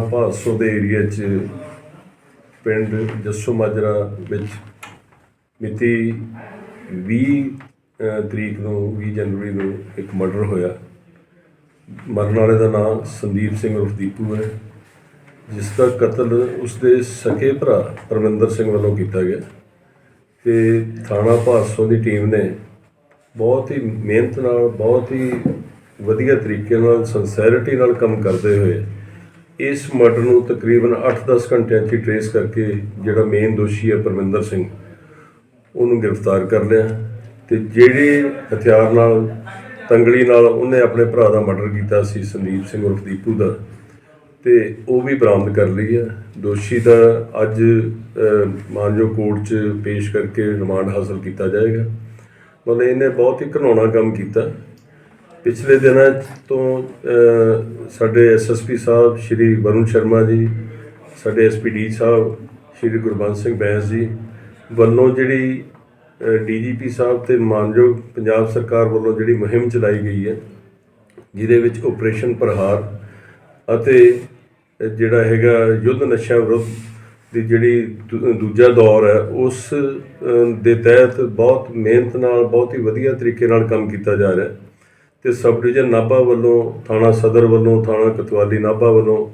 ਭਾਸੋ ਦੇ ਏਰੀਆ 'ਚ ਪਿੰਡ ਜੱਸੋ ਮਾਜਰਾ ਵਿੱਚ ਮਿਤੀ 20 ਤਰੀਕ ਨੂੰ 20 ਜਨਵਰੀ ਨੂੰ ਇੱਕ ਮਰਡਰ ਹੋਇਆ। ਮਰਨ ਵਾਲੇ ਦਾ ਨਾਮ ਸੰਦੀਪ ਸਿੰਘ ਉਰਫ ਦੀਪੂ ਹੈ। ਜਿਸ ਦਾ ਕਤਲ ਉਸਦੇ ਸਕੇ ਭਰਾ ਪਰਮਿੰਦਰ ਸਿੰਘ ਵੱਲੋਂ ਕੀਤਾ ਗਿਆ। ਤੇ ਥਾਣਾ ਭਾਸੋ ਦੀ ਟੀਮ ਨੇ ਬਹੁਤ ਹੀ ਮਿਹਨਤ ਨਾਲ, ਬਹੁਤ ਹੀ ਵਧੀਆ ਤਰੀਕੇ ਨਾਲ ਸੰਸੈਰਿਟੀ ਨਾਲ ਕੰਮ ਕਰਦੇ ਹੋਏ ਇਸ ਮਰਡਰ ਨੂੰ ਤਕਰੀਬਨ 8-10 ਘੰਟਿਆਂ 'ਚ ਟ੍ਰੇਸ ਕਰਕੇ ਜਿਹੜਾ ਮੇਨ ਦੋਸ਼ੀ ਹੈ ਪਰਮਿੰਦਰ ਸਿੰਘ, ਉਹਨੂੰ ਗ੍ਰਿਫਤਾਰ ਕਰ ਲਿਆ ਤੇ ਜਿਹੜੇ ਹਥਿਆਰ ਨਾਲ, ਤੰਗਲੀ ਨਾਲ ਉਹਨੇ ਆਪਣੇ ਭਰਾ ਦਾ ਮਰਡਰ ਕੀਤਾ ਸੀ, ਸੰਦੀਪ ਸਿੰਘ ਉਰਫ ਦੀਪੂ ਦਾ, ਤੇ ਉਹ ਵੀ ਬਰਾਮਦ ਕਰ ਲਈ ਹੈ। ਦੋਸ਼ੀ ਦਾ ਅੱਜ ਮਾਨਯੋਗ ਕੋਰਟ 'ਚ ਪੇਸ਼ ਕਰਕੇ ਰਿਮਾਂਡ ਹਾਸਲ ਕੀਤਾ ਜਾਏਗਾ। ਮਤਲਬ ਇਹਨੇ ਬਹੁਤ ਹੀ ਘਿਨਾਉਣਾ ਕੰਮ ਕੀਤਾ। ਪਿਛਲੇ ਦਿਨਾਂ 'ਚ ਤੋਂ ਅਹ, ਸਾਡੇ ਐਸਐਸਪੀ ਸਾਹਿਬ ਸ਼੍ਰੀ ਵਰੁਣ ਸ਼ਰਮਾ ਜੀ ਸਾਡੇ ਐਸਪੀਡੀ ਸਾਹਿਬ ਸ਼੍ਰੀ ਗੁਰਬੰਸ ਸਿੰਘ ਬੈਂਸ ਜੀ ਵੱਲੋਂ ਜਿਹੜੀ ਡੀਜੀਪੀ ਸਾਹਿਬ ਤੇ ਮਾਨਯੋਗ ਪੰਜਾਬ ਸਰਕਾਰ ਵੱਲੋਂ ਜਿਹੜੀ ਮੁਹਿੰਮ ਚਲਾਈ ਗਈ ਹੈ ਜਿਹਦੇ ਵਿੱਚ ਆਪਰੇਸ਼ਨ ਪ੍ਰਹਾਰ ਅਤੇ ਜਿਹੜਾ ਹੈਗਾ ਯੁੱਧ ਨਸ਼ਾ ਵਿਰੁੱਧ ਦੀ ਜਿਹੜੀ ਦੂ- ਦੂਜਾ ਦੌਰ ਹੈ ਉਸ ਦੇ ਤਹਿਤ ਬਹੁਤ ਮਿਹਨਤ ਨਾਲ ਬਹੁਤ ਹੀ ਵਧੀਆ ਤਰੀਕੇ ਨਾਲ ਕੰਮ ਕੀਤਾ ਜਾ ਰਿਹਾ ਹੈ। ਤੇ ਸਬ ਡਿਵੀਜ਼ਨ ਨਾਭਾ ਵੱਲੋਂ, ਥਾਣਾ ਸਦਰ ਵੱਲੋਂ, ਥਾਣਾ ਕਤਵਾਲੀ ਨਾਭਾ ਵੱਲੋਂ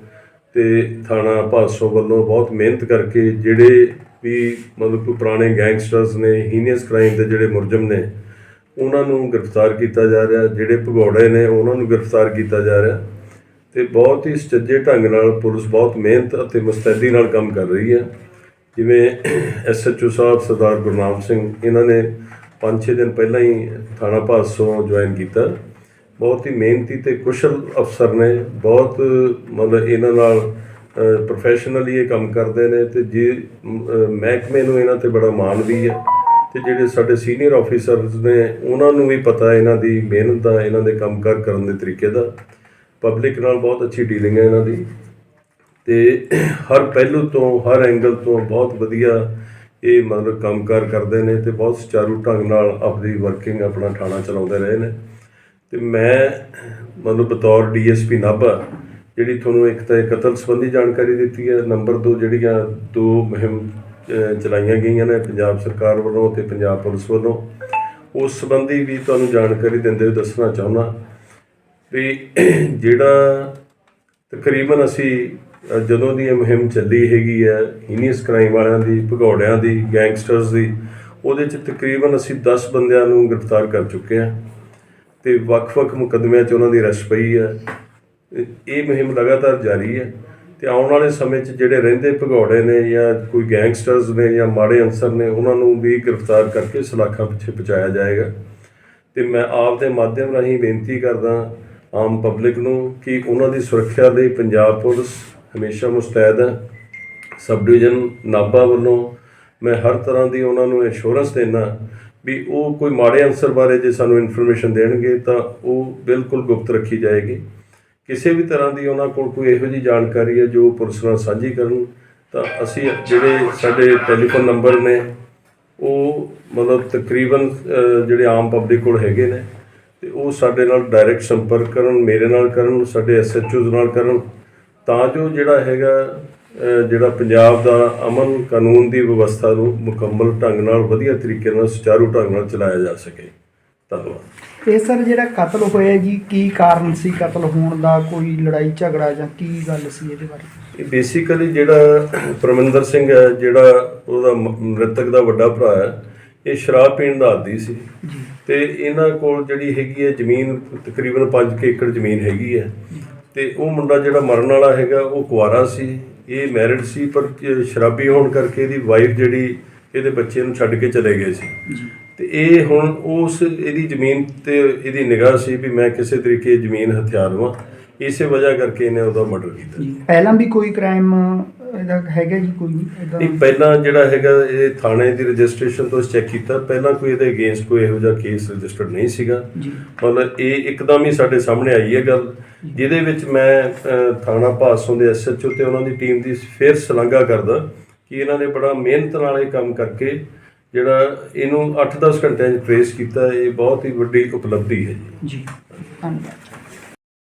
ਤੇ ਥਾਣਾ ਭਾਸੋ ਵੱਲੋਂ ਬਹੁਤ ਮਿਹਨਤ ਕਰਕੇ ਜਿਹੜੇ ਵੀ ਮਤਲਬ ਕੋਈ ਪੁਰਾਣੇ ਗੈਂਗਸਟਰਸ ਨੇ ਹੀਨੀਅਸ ਕ੍ਰਾਈਮ ਦੇ ਜਿਹੜੇ ਮੁਲਜ਼ਮ ਨੇ, ਉਹਨਾਂ ਨੂੰ ਗ੍ਰਿਫਤਾਰ ਕੀਤਾ ਜਾ ਰਿਹਾ, ਜਿਹੜੇ ਭਗੌੜੇ ਨੇ ਉਹਨਾਂ ਨੂੰ ਗ੍ਰਿਫਤਾਰ ਕੀਤਾ ਜਾ ਰਿਹਾ ਤੇ ਬਹੁਤ ਹੀ ਸੁਚੱਜੇ ਢੰਗ ਨਾਲ ਪੁਲਿਸ ਬਹੁਤ ਮਿਹਨਤ ਅਤੇ ਮੁਸਤੈਦੀ ਨਾਲ ਕੰਮ ਕਰ ਰਹੀ ਹੈ। ਜਿਵੇਂ ਐਸਐਚਓ ਸਾਹਿਬ ਸਰਦਾਰ ਗੁਰਨਾਮ ਸਿੰਘ, ਇਹਨਾਂ ਨੇ 5-6 ਦਿਨ ਪਹਿਲਾਂ ਹੀ ਥਾਣਾ ਭਾਸੋਂ ਜੁਆਇਨ ਕੀਤਾ। ਬਹੁਤ ਹੀ ਮਿਹਨਤੀ ਤੇ ਕੁਸ਼ਲ ਅਫਸਰ ਨੇ, ਬਹੁਤ, ਮਤਲਬ ਇਹਨਾਂ ਨਾਲ ਪ੍ਰੋਫੈਸ਼ਨਲੀ ਇਹ ਕੰਮ ਕਰਦੇ ਨੇ ਤੇ ਜੇ ਮਹਿਕਮੇ ਨੂੰ ਇਹਨਾਂ ਤੇ ਬੜਾ ਮਾਣ ਵੀ ਹੈ ਤੇ ਜਿਹੜੇ ਸਾਡੇ ਸੀਨੀਅਰ ਆਫੀਸਰਸ ਨੇ, ਉਹਨਾਂ ਨੂੰ ਵੀ ਪਤਾ ਇਹਨਾਂ ਦੀ ਮਿਹਨਤ ਦਾ, ਇਹਨਾਂ ਦੇ ਕੰਮਕਾਰ ਕਰਨ ਦੇ ਤਰੀਕੇ ਦਾ। ਪਬਲਿਕ ਨਾਲ ਬਹੁਤ ਅੱਛੀ ਡੀਲਿੰਗ ਹੈ ਇਹਨਾਂ ਦੀ ਤੇ ਹਰ ਪਹਿਲੂ ਤੋਂ, ਹਰ ਐਂਗਲ ਤੋਂ ਬਹੁਤ ਵਧੀਆ ਇਹ ਮਤਲਬ ਕੰਮਕਾਰ ਕਰਦੇ ਨੇ ਤੇ ਬਹੁਤ ਸੁਚਾਰੂ ਢੰਗ ਨਾਲ ਆਪਣੀ ਵਰਕਿੰਗ ਆਪਣਾ ਥਾਣਾ ਚਲਾਉਂਦੇ ਰਹੇ ਨੇ। ਤੇ ਮੈਂ ਮਤਲਬ ਬਤੌਰ ਡੀਐਸਪੀ ਨਾਭਾ, ਜਿਹੜੀ ਤੁਹਾਨੂੰ ਇੱਕ ਤਾਂ ਕਤਲ ਸੰਬੰਧੀ ਜਾਣਕਾਰੀ ਦਿੱਤੀ ਹੈ, ਨੰਬਰ 2 ਜਿਹੜੀਆਂ ਦੋ ਮੁਹਿੰਮ ਚਲਾਈਆਂ ਗਈਆਂ ਨੇ ਪੰਜਾਬ ਸਰਕਾਰ ਵੱਲੋਂ ਤੇ ਪੰਜਾਬ ਪੁਲਿਸ ਵੱਲੋਂ, ਉਸ ਸੰਬੰਧੀ ਵੀ ਤੁਹਾਨੂੰ ਜਾਣਕਾਰੀ ਦਿੰਦੇ ਹੋਏ ਦੱਸਣਾ ਚਾਹੁੰਦਾ। ਵੀ ਜਿਹੜਾ ਤਕਰੀਬਨ ਅਸੀਂ ਜਦੋਂ ਦੀ ਇਹ ਮੁਹਿੰਮ ਚੱਲੀ ਹੈਗੀ ਹੈ ਹੀਨੀਅਸ ਕ੍ਰਾਈਮ ਵਾਲਿਆਂ ਦੀ, ਭਗੌੜਿਆਂ ਦੀ, ਗੈਂਗਸਟਰਸ ਦੀ, ਉਹਦੇ ਚ ਤਕਰੀਬਨ ਅਸੀਂ 10 ਬੰਦਿਆਂ ਨੂੰ ਗ੍ਰਿਫਤਾਰ ਕਰ ਚੁੱਕੇ ਹਾਂ। ਤੇ ਵੱਖ-ਵੱਖ ਮੁਕੱਦਮਿਆਂ 'ਚ ਉਹਨਾਂ ਦੀ ਰਸ਼ ਪਈ ਹੈ ਇਹ- ਮੁਹਿੰਮ ਲਗਾਤਾਰ ਜਾਰੀ ਹੈ ਤੇ ਆਉਣ ਵਾਲੇ ਸਮੇਂ 'ਚ ਜਿਹੜੇ ਰਹਿੰਦੇ ਭਗੌੜੇ ਨੇ ਜਾਂ ਕੋਈ ਗੈਂਗਸਟਰਸ ਨੇ ਜਾਂ ਮਾੜੇ ਅਨਸਰ ਨੇ, ਉਹਨਾਂ ਨੂੰ ਵੀ ਗ੍ਰਿਫਤਾਰ ਕਰਕੇ ਸਲਾਖਾਂ ਪਿੱਛੇ ਪਹੁੰਚਾਇਆ ਜਾਏਗਾ। ਤੇ ਮੈਂ ਆਪ ਦੇ ਮਾਧਿਅਮ ਰਾਹੀਂ ਬੇਨਤੀ ਕਰਦਾ ਆਮ ਪਬਲਿਕ ਨੂੰ ਕਿ ਉਹਨਾਂ ਦੀ ਸੁਰੱਖਿਆ ਲਈ ਪੰਜਾਬ ਪੁਲਿਸ ਹਮੇਸ਼ਾ ਮੁਸਤੈਦ ਹੈ ਸਬ ਡਿਵੀਜ਼ਨ ਨਾਭਾ ਵੱਲੋਂ ਮੈਂ ਹਰ ਤਰ੍ਹਾਂ ਦੀ ਉਹਨਾਂ ਨੂੰ ਇੰਸ਼ੋਰੈਂਸ ਦੇਣਾ ਵੀ ਉਹ ਕੋਈ ਮਾੜੇ ਅਨਸਰ ਬਾਰੇ ਜੇ ਸਾਨੂੰ ਇਨਫੋਰਮੇਸ਼ਨ ਦੇਣਗੇ ਤਾਂ ਉਹ ਬਿਲਕੁਲ ਗੁਪਤ ਰੱਖੀ ਜਾਏਗੀ। ਕਿਸੇ ਵੀ ਤਰ੍ਹਾਂ ਦੀ ਉਹਨਾਂ ਕੋਲ ਕੋਈ ਇਹੋ ਜਿਹੀ ਜਾਣਕਾਰੀ ਹੈ ਜੋ ਪੁਲਿਸ ਨਾਲ ਸਾਂਝੀ ਕਰਨ, ਤਾਂ ਅਸੀਂ ਜਿਹੜੇ ਸਾਡੇ ਟੈਲੀਫੋਨ ਨੰਬਰ ਨੇ, ਉਹ ਮਤਲਬ ਤਕਰੀਬਨ ਜਿਹੜੇ ਆਮ ਪਬਲਿਕ ਕੋਲ ਹੈਗੇ ਨੇ, ਤੇ ਉਹ ਸਾਡੇ ਨਾਲ ਡਾਇਰੈਕਟ ਸੰਪਰਕ ਕਰਨ, ਮੇਰੇ ਨਾਲ ਕਰਨ, ਸਾਡੇ ਐਸਐਚਓਜ਼ ਨਾਲ ਕਰਨ, ਤਾਂ ਜੋ ਜਿਹੜਾ ਹੈਗਾ ਜਿਹੜਾ ਪੰਜਾਬ ਦਾ ਅਮਨ ਕਾਨੂੰਨ ਦੀ ਵਿਵਸਥਾ ਨੂੰ ਮੁਕੰਮਲ ਢੰਗ ਨਾਲ ਵਧੀਆ ਤਰੀਕੇ ਨਾਲ ਸੁਚਾਰੂ ਢੰਗ ਨਾਲ ਚਲਾਇਆ ਜਾ ਸਕੇ। ਧੰਨਵਾਦ। ਇਹ ਸਰ ਜਿਹੜਾ ਕਤਲ ਹੋਇਆ ਜੀ ਕੀ ਕਾਰਨ ਸੀ ਕਤਲ ਹੋਣ ਦਾ? ਕੋਈ ਲੜਾਈ ਝਗੜਾ ਜਾਂ ਕੀ ਗੱਲ ਸੀ ਇਹਦੇ ਬਾਰੇ? ਇਹ ਬੇਸਿਕਲੀ ਜਿਹੜਾ ਪਰਮਿੰਦਰ ਸਿੰਘ ਹੈ ਜਿਹੜਾ ਉਹਦਾ ਮ੍ਰਿਤਕ ਦਾ ਵੱਡਾ ਭਰਾ ਹੈ ਇਹ ਸ਼ਰਾਬ ਪੀਣ ਦਾ ਆਦੀ ਸੀ। ਤੇ ਇਹਨਾਂ ਕੋਲ ਜਿਹੜੀ ਹੈਗੀ ਹੈ ਜ਼ਮੀਨ ਤਕਰੀਬਨ 5 ਏਕੜ ਜ਼ਮੀਨ ਹੈਗੀ ਹੈ। ਤੇ ਉਹ ਮੁੰਡਾ ਜਿਹੜਾ ਮਰਨ ਵਾਲਾ ਹੈਗਾ ਉਹ ਕੁਆਰਾ ਸੀ। ਇਹ ਮੈਰਿਡ ਸੀ ਪਰ ਸ਼ਰਾਬੀ ਹੋਣ ਕਰਕੇ ਇਹਦੀ ਵਾਈਫ ਜਿਹੜੀ ਇਹਦੇ ਬੱਚੇ ਨੂੰ ਛੱਡ ਕੇ ਚਲੇ ਗਏ ਸੀ। ਤੇ ਇਹ ਹੁਣ ਉਸ ਇਹਦੀ ਜ਼ਮੀਨ ਤੇ ਇਹਦੀ ਨਿਗਾਹ ਸੀ ਵੀ ਮੈਂ ਕਿਸੇ ਤਰੀਕੇ ਜ਼ਮੀਨ ਹਥਿਆ ਲਵਾਂ। ਇਸੇ ਵਜ੍ਹਾ ਕਰਕੇ ਇਹਨੇ ਉਹਦਾ ਮਰਡਰ ਕੀਤਾ। ਪਹਿਲਾਂ ਵੀ ਕੋਈ ਕ੍ਰਾਈਮ ਇਹਦਾ ਹੈਗਾ ਜੀ ਕੋਈ ਇਹਦਾ ਨਹੀਂ ਪਹਿਲਾਂ ਜਿਹੜਾ ਹੈਗਾ ਇਹ ਥਾਣੇ ਦੀ ਰਜਿਸਟ੍ਰੇਸ਼ਨ ਤੋਂ ਚੈੱਕ ਕੀਤਾ ਪਹਿਲਾਂ ਕੋਈ ਇਹਦੇ ਅਗੇਂਸਟ ਕੋਈ ਇਹੋ ਜਿਹਾ ਕੇਸ ਰਜਿਸਟਰਡ ਨਹੀਂ ਸੀਗਾ। ਜੀ। ਮਤਲਬ ਇਹ ਇੱਕਦਮ ਹੀ ਸਾਡੇ ਸਾਹਮਣੇ ਆਈ ਹੈ ਗੱਲ ਜਿਹਦੇ ਵਿੱਚ ਮੈਂ ਥਾਣਾ ਭਾਸੋਂ ਦੇ ਐਸਐਚਓ ਤੇ ਉਹਨਾਂ ਦੀ ਟੀਮ ਦੀ ਫਿਰ ਸ਼ਲਾਘਾ ਕਰਦਾ ਕਿ ਇਹਨਾਂ ਨੇ ਬੜਾ ਮਿਹਨਤ ਨਾਲ ਇਹ ਕੰਮ ਕਰਕੇ ਜਿਹੜਾ ਇਹਨੂੰ 8-10 ਘੰਟਿਆਂ 'ਚ ਟ੍ਰੇਸ ਕੀਤਾ ਇਹ ਬਹੁਤ ਹੀ ਵੱਡੀ ਉਪਲਬਧੀ ਹੈ ਜੀ। ਜੀ ਧੰਨਵਾਦ।